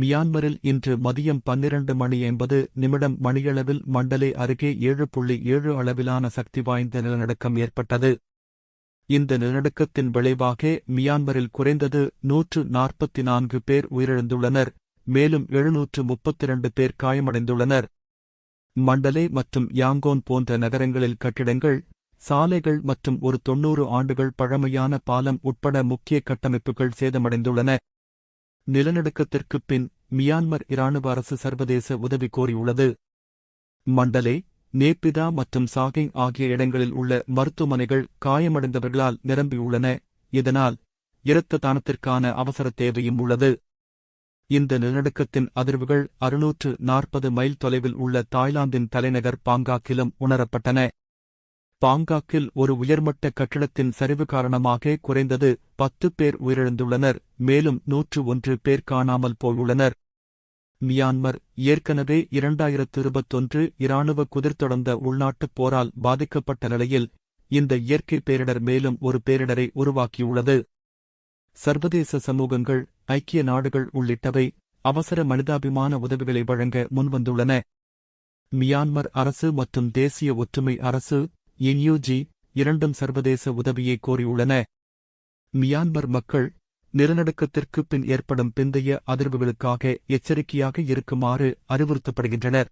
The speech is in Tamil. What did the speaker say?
மியான்மரில் இன்று மதியம் பன்னிரண்டு மணி ஐம்பது நிமிடம் மணியளவில் மண்டலே அருகே ஏழு புள்ளி ஏழு அளவிலான சக்தி வாய்ந்த நிலநடுக்கம் ஏற்பட்டது. இந்த நிலநடுக்கத்தின் விளைவாக மியான்மரில் குறைந்தது நூற்று நாற்பத்தி நான்கு பேர் உயிரிழந்துள்ளனர் மேலும் எழுநூற்று முப்பத்திரண்டு பேர் காயமடைந்துள்ளனர். மண்டலே மற்றும் யாங்கோன் போன்ற நகரங்களில் கட்டிடங்கள் சாலைகள் மற்றும் ஒரு தொன்னூறு ஆண்டுகள் பழமையான பாலம் உட்பட முக்கிய கட்டமைப்புகள் சேதமடைந்துள்ளன. நிலநடுக்கத்திற்குப் பின் மியான்மர் இராணுவ அரசு சர்வதேச உதவி கோரியுள்ளது. மண்டலே நேப்பிதா மற்றும் சாகிங் ஆகிய இடங்களில் உள்ள மருத்துவமனைகள் காயமடைந்தவர்களால் நிரம்பியுள்ளன. இதனால் இரத்த தானத்திற்கான அவசர தேவையும் உள்ளது. இந்த நிலநடுக்கத்தின் அதிர்வுகள் அறுநூற்று நாற்பது மைல் தொலைவில் உள்ள தாய்லாந்தின் தலைநகர் பாங்காக்கிலும் உணரப்பட்டன. பாங்காக்கில் ஒரு உயர்மட்ட கட்டிடத்தின் சரிவு காரணமாக குறைந்தது பத்து பேர் உயிரிழந்துள்ளனர் மேலும் நூற்று ஒன்று பேர் காணாமல் போயுள்ளனர். மியான்மர் ஏற்கனவே இரண்டாயிரத்து இருபத்தொன்று இராணுவ குதிர்தொடர்ந்த உள்நாட்டுப் போரால் பாதிக்கப்பட்ட நிலையில் இந்த இயற்கை பேரிடர் மேலும் ஒரு பேரிடரை உருவாக்கியுள்ளது. சர்வதேச சமூகங்கள் ஐக்கிய நாடுகள் உள்ளிட்டவை அவசர மனிதாபிமான உதவிகளை வழங்க முன்வந்துள்ளன. மியான்மர் அரசு மற்றும் தேசிய ஒற்றுமை அரசு என்யூஜி இரண்டும் சர்வதேச உதவியை கோரியுள்ளன. மியான்மர் மக்கள் நிலநடுக்கத்திற்கு பின் ஏற்படும் பிந்தைய அதிர்வுகளுக்காக எச்சரிக்கையாக இருக்குமாறு அறிவுறுத்தப்படுகின்றனர்.